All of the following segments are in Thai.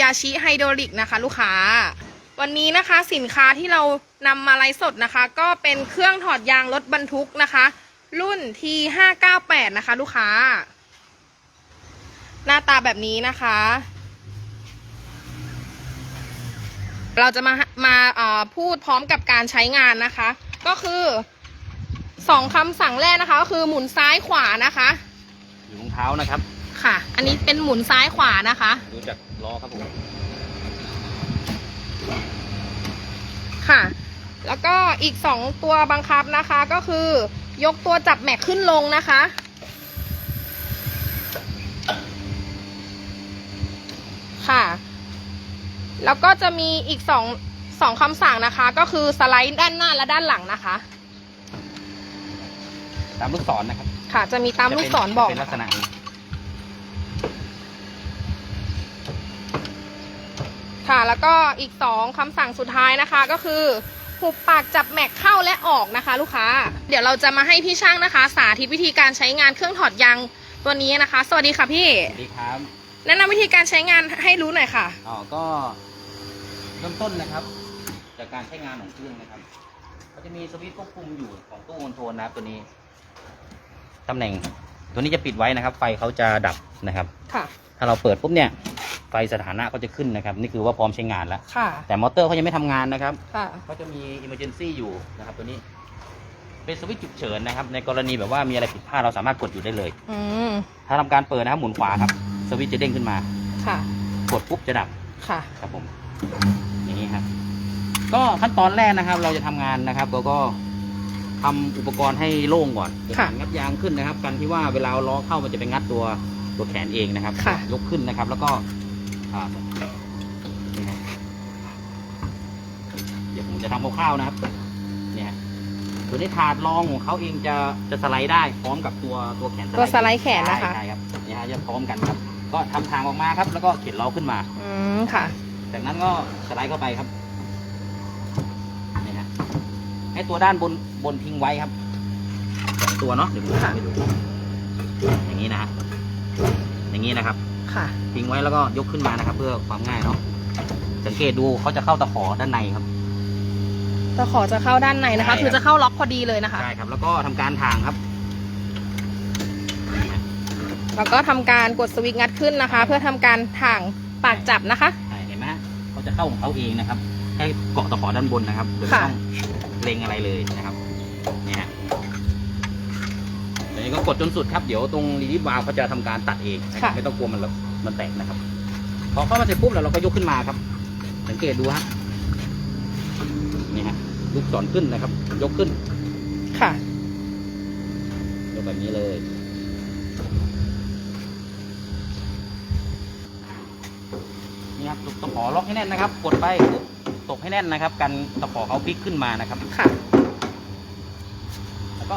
ยาชิไฮโดรลิกนะคะ ลูกค้า วันนี้นะคะสินค้าที่เรานำมาไลฟ์สดนะคะ ก็เป็นเครื่องถอดยางรถบรรทุกนะคะ รุ่น T598 นะคะ ลูกค้า หน้าตาแบบนี้นะคะ เราจะมามาพูดพร้อมกับการใช้งานนะคะ ก็คือสองคำสั่งแรกนะคะ ก็คือหมุนซ้ายขวานะคะ อยู่รองเท้านะครับ ค่ะ อันนี้เป็นหมุนซ้ายขวานะคะ ดูจากล้อครับผมค่ะ แล้วก็อีกสองตัวบังคับนะคะก็คือยกตัวจับแม็กขึ้นลงนะคะ ค่ะ แล้วก็จะมีอีกสองสองคำสั่งนะคะ ก็คือสไลด์ด้านหน้าและด้านหลังนะคะ ตามลูกศรนะครับ ค่ะ จะมีตามลูกศรบอกเป็นลักษณะนี้ ค่ะ แล้วก็อีกสองคำสั่งสุดท้ายนะคะก็คือหุบปากจับแม็กเข้าและออกนะคะ ลูกค้า เดี๋ยวเราจะมาให้พี่ช่างนะคะ สาธิตวิธีการใช้งานเครื่องถอดยางตัวนี้นะคะ สวัสดีค่ะพี่สวัสดีครับแนะนำวิธีการใช้งานให้รู้หน่อยค่ะอ๋อก็เริ่มต้นนะครับ จากการใช้งานของเครื่องนะครับก็จะมีสวิตช์ควบคุมอยู่ของตู้คอนโทรลนะครับตัวนี้ตำแหน่งตัวนี้จะปิดไว้นะครับ ไฟเขาจะดับนะครับ ค่ะ ถ้าเราเปิดปุ๊บเนี่ย ไฟสถานะก็จะขึ้นนะครับ นี่คือว่าพร้อมใช้งานแล้ว ค่ะ แต่มอเตอร์เขายังไม่ทำงานนะครับค่ะก็จะมี emergency อยู่นะครับตัวนี้ เป็นสวิตช์ฉุกเฉินนะครับ ในกรณีแบบว่ามีอะไรผิดพลาดเราสามารถกดอยู่ได้เลย อืม ถ้าทำการเปิดนะครับหมุนขวาครับ สวิตช์จะเด้งขึ้นมา ค่ะ กดปุ๊บจะดับค่ะ ครับผม อย่างนี้ครับ ก็ขั้นตอนแรกนะครับ เราจะทำงานนะครับเราก็ทำอุปกรณ์ให้โล่งก่อนค่ะ งัดยางขึ้นนะครับ กันที่ว่าเวลาเอาล้อเข้ามันจะไปงัดตัวตัวแขนเองนะครับ ค่ะ ยกขึ้นนะครับ แล้วก็ อ่านี่ครับเดี๋ยวผมจะทำคร่าวๆนะครับ เนี่ยตัวนี้ถาดรองของเขาเองจะจะสไลด์ได้พร้อมกับตัวตัวแขนตัวสไลด์แขนนะคะใช่ใช่ครับเนี่ยฮะจะพร้อมกันครับ ก็ทำทางออกมาครับ แล้วก็เข็นล้อขึ้นมา อืมค่ะ จากนั้นก็สไลด์เข้าไปครับนี่ฮะให้ตัวด้านบนบนทิ้งไว้ครับสองตัวเนาะเดี๋ยวผมค่ะทำให้ดูอย่างนี้นะฮะอย่างนี้นะครับ ค่ะ ทิ้งไว้แล้วก็ยกขึ้นมานะครับ เพื่อความง่ายเนาะสังเกตดูเขาจะเข้าตะขอด้านในครับ ตะขอจะเข้าด้านในนะคะ ใช่ครับ คือจะเข้าล็อกพอดีเลยนะคะ ใช่ครับแล้วก็ทำการทางครับนี่ฮะแล้วก็ทำการกดสวิตช์งัดขึ้นนะคะ เพื่อทำการถ่างปากจับนะคะ ใช่เห็นไหมฮะเขาจะเข้าของเขาเองนะครับ ให้เกาะตะขอด้านบนนะครับโดยไม่ค่ะ ต้องเล็งอะไรเลยนะครับเนี่ยฮะตัว นี้ก็กดจนสุดครับ เดี๋ยวตรงรีลิฟวาล์วเขาจะทำการตัดเองนะครับไม่ต้องกลัวมันระมันแตกนะครับ พอเข้ามาเสร็จปุ๊บแล้วเราก็ยกขึ้นมาครับ สังเกตดูฮะนี่ฮะลูกศรขึ้นนะครับ ยกขึ้น ค่ะ ยกแบบนี้เลยนี่ครับตะขอล็อกให้แน่นนะครับ กดไปปุ๊บตกให้แน่นนะครับ กันตะขอเขาพลิกขึ้นมานะครับ ค่ะ แล้วก็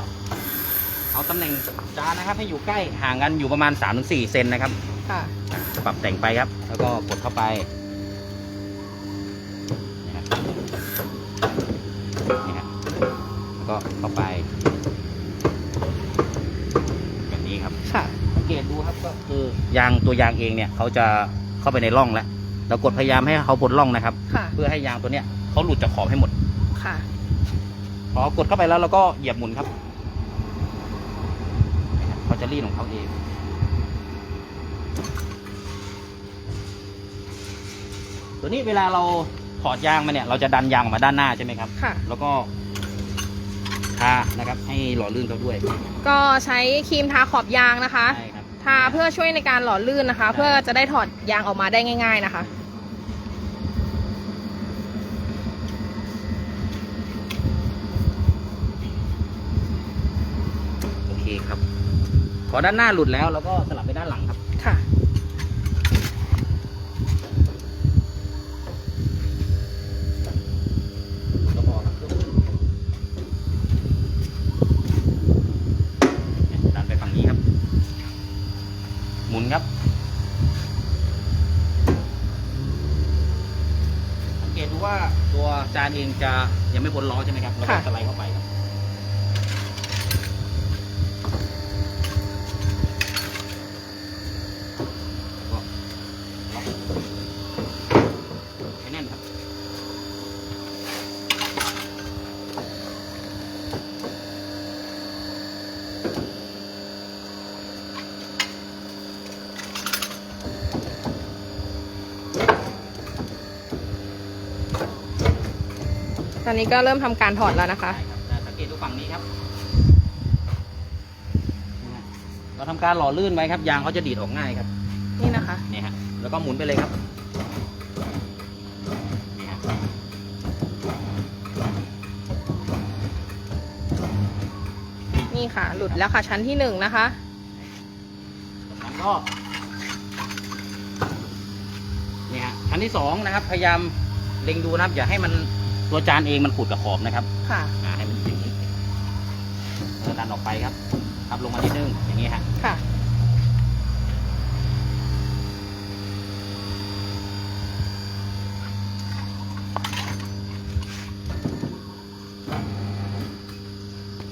เอาตำแหน่งจานนะครับ ให้อยู่ใกล้ห่างกันอยู่ประมาณ3-4เซนนะครับค่ะปรับแต่งไปครับ แล้วก็กดเข้าไปนี่ครับนี่ครับแล้วก็เข้าไป แบบนี้ครับค่ะสังเกตดูครับก็คือยางตัวยางเองเนี่ยเขาจะเข้าไปในร่องแล้วเรากดพยายามให้เขาพ้นร่องนะครับ ค่ะเพื่อให้ยางตัวเนี้ยเขาหลุดจากขอบให้หมดค่ะพอกดเข้าไปแล้วเราก็เหยียบหมุนครับเขา จะรีดของเขาเองตัวนี้เวลาเราถอดยางมาเนี่ย เราจะดันยางออกมาด้านหน้าใช่ไหมครับค่ะ แล้วก็ทานะครับ ให้หล่อลื่นเขาด้วย ก็ใช้ครีมทาขอบยางนะคะ ใช่ครับ ทาเพื่อช่วยในการหล่อลื่นนะคะ เพื่อจะได้ถอดยางออกมาได้ง่าย ๆนะคะ โอเคครับ พอด้านหน้าหลุดแล้วเราก็สลับไปด้านหลังครับ ค่ะ ก็พอครับยกขึ้นเนี่ยดันไปฝั่งนี้ครับ หมุนครับ สังเกตดูว่าตัวจานเองจะยังไม่พ้นล้อใช่ไหมครับแล้วก็ค่ะ สไลด์เข้าไปครับ อนนี้ก็เริ่มทำการถอดแล้วนะคะใช่ครับแต่สังเกตดูฝั่งนี้ครับ เราทำการหล่อลื่นไว้ครับ ยางเขาจะดีดออกง่ายครับ นี่นะคะ นี่ฮะ แล้วก็หมุนไปเลยครับ นี่ฮะ นี่ค่ะ หลุดแล้วค่ะชั้นที่หนึ่งนะคะ จากนั้นก็นี่ฮะอันที่สองนะครับ พยายามเล็งดูนะครับ อย่าให้มัน ตัวจานเองมันขูดกับขอบนะครับค่ะอ่าให้มันอย่างนี้เออดันออกไปครับครับลงมานิดนึงอย่างนี้ฮะค่ะ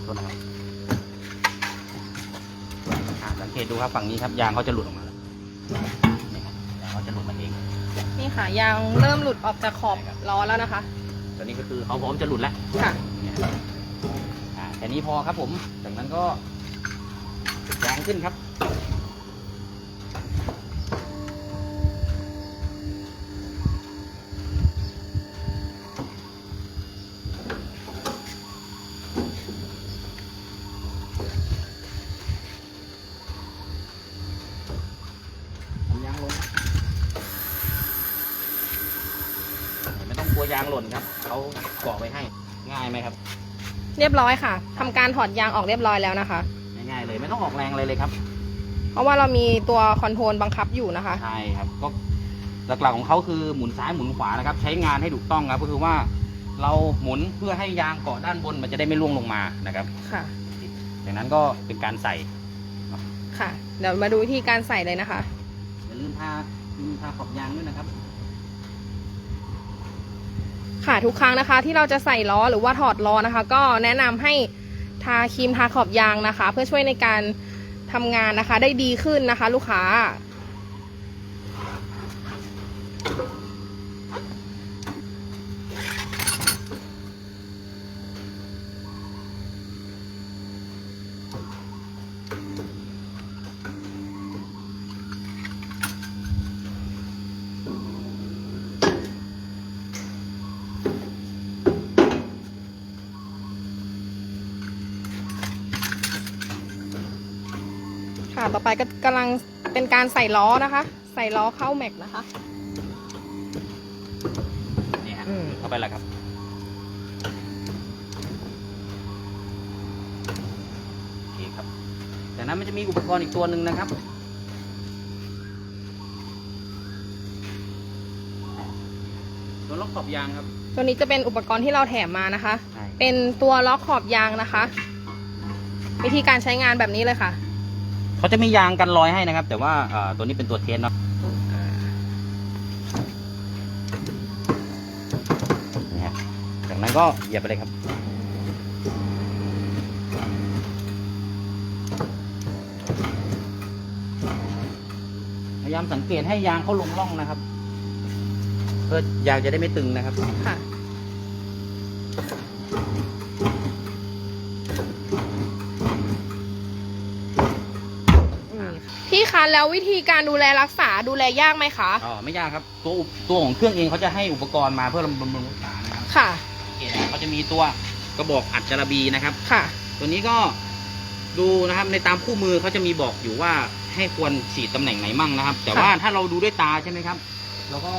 โทษนะครับอ่าสังเกตดูครับฝั่งนี้ครับยางเขาจะหลุดออกมาแล้วนี่ครับยางเขาจะหลุดมาเอง นี่ค่ะยางเริ่มหลุดออกจากขอบล้อแล้วนะคะตอ นนี้ก็คือเขาพร้อมจะหลุดแล้วค่ะเนี่ยอ่าแค่นี้พอครับผมจากนั้นก็ยางขึ้นครับ ทำยางลงไม่ต้องกลัว ยางหล่นครับเขาเกาะไว้ให้ง่ายไหมครับ เรียบร้อยค่ะทำการถอดยางออกเรียบร้อยแล้วนะคะ ง่ายๆเลยไม่ต้องออกแรงเลยเลยครับ เพราะว่าเรามีตัวคอนโทรลบังคับอยู่นะคะ ใช่ครับก็หลักๆของเขาคือหมุนซ้ายหมุนขวานะครับ ใช้งานให้ถูกต้องครับก็คือว่าเราหมุนเพื่อให้ยางเกาะด้านบนมันจะได้ไม่ร่วงลงมานะครับ ค่ะจากนั้นก็เป็นการใส่ ค่ะ เดี๋ยวมาดูวิธีการใส่เลยนะคะอย่าลืมทาลืมทาขอบยางด้วยนะครับ ค่ะทุกครั้งนะคะ ที่เราจะใส่ล้อหรือว่าถอดล้อนะคะ ก็แนะนำให้ทาครีมทาขอบยางนะคะ เพื่อช่วยในการทำงานนะคะ ได้ดีขึ้นนะคะ ลูกค้า ต่อไปก็กำลังเป็นการใส่ล้อนะคะ ใส่ล้อเข้าแม็กนะคะ นี่ฮะอืม เข้าไปแล้วครับ โอเคครับจากนั้นมันจะมีอุปกรณ์อีกตัวหนึ่งนะครับ ตัวล็อกขอบยางครับ ตัวนี้จะเป็นอุปกรณ์ที่เราแถมมานะคะ ใช่ เป็นตัวล็อกขอบยางนะคะ วิธีการใช้งานแบบนี้เลยค่ะ เขาจะมียางกันรอยให้นะครับ แต่ว่าตัวนี้เป็นตัวเทสเนาะนี่ฮะจากนั้นก็เหยียบไปเลยครับ พยายามสังเกตให้ยางเขาลงร่องนะครับ เพื่อยางจะได้ไม่ตึงนะครับ ค่ะ คะแล้ววิธีการดูแลรักษาดูแลยากไหมคะ อ๋อไม่ยากครับ ตัวอุปตัวของเครื่องเองเขาจะให้อุปกรณ์มาเพื่อบำรุงรักษานะครับค่ะ สังเกตนะครับเขาจะมีตัวกระบอกอัดจาระบีนะครับ ค่ะ ตัวนี้ก็ดูนะครับในตามคู่มือเขาจะมีบอกอยู่ว่าให้ควรฉีดตำแหน่งไหนมั่งนะครับ แต่ว่าถ้าเราดูด้วยตาใช่ไหมครับเราก็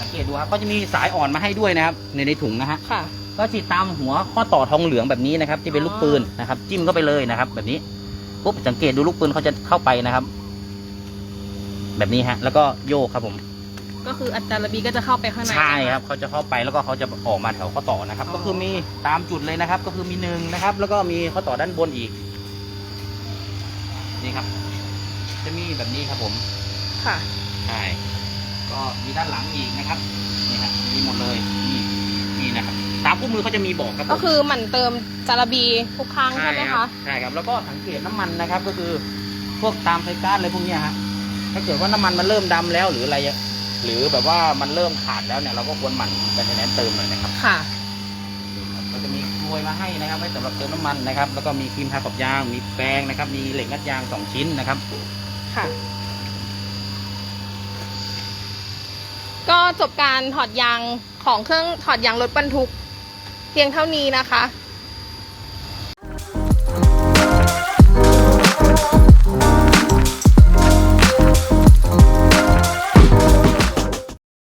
สังเกตดูครับก็จะมีสายอ่อนมาให้ด้วยนะครับ ในในถุงนะฮะค่ะ ก็ฉีดตามหัวข้อต่อทองเหลืองแบบนี้นะครับ ที่เป็นลูกปืนนะครับ จิ้มเข้าไปเลยนะครับ แบบนี้ปุ๊บสังเกตดูลูกปืนเขาจะเข้าไปนะครับ แบบนี้ฮะ แล้วก็โยกครับผม ก็คืออัตราระบีก็จะเข้าไปข้างในใช่นะะครับเขาจะเข้าไปแล้วก็เขาจะออกมาแถวข้อต่อนะครับ อ๋อ ก็คือมีตามจุดเลยนะครับ ก็คือมีหนึ่งนะครับ แล้วก็มีข้อต่อด้านบนอีก นี่ครับ จะมีแบบนี้ครับผม ค่ะ ใช่ ก็มีด้านหลังอีกนะครับ นี่ฮะมีหมดเลย นี่ นี่นะครับ ตามคู่มือเขาจะมีบอกครับผมก็คือหมั่นเติมจาระบีทุกครั้งใช่ไหมรัคะบใช่ครับ แล้วก็สังเกตน้ำมันนะครับ ก็คือพวกตามไฟก๊าซอะไรพวกเนี้ยฮะ ถ้าเกิดว่าน้ำมันมันเริ่มดำแล้วหรืออะไรอะหรือแบบว่ามันเริ่มขาดแล้วเนี่ยเราก็ควรหมั่นเป็นแนนเติมหน่อยนะครับ ค่ะก็จะมีกลวยมาให้นะครับไว้สำหรับเติมน้ำมันนะครับ แล้วก็มีครีมทาขอบยาง มีแปรงนะครับ มีเหล็กงัดยางสองชิ้นนะครับ ค่ะ ก็จบการถอดยางของเครื่องถอดยางรถบรรทุก เพียงเท่านี้นะคะ